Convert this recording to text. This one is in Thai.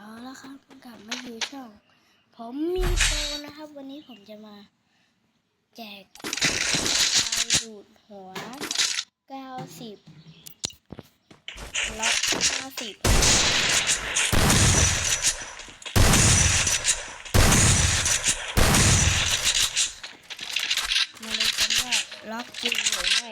เอาละครับกลับมาอยู่ช่อง ผมมีโซนะครับ วันนี้ผมจะมา แจกไาดูดหัว 90ล็อก90มาดูกันว่าล็อกจริงหรือไม่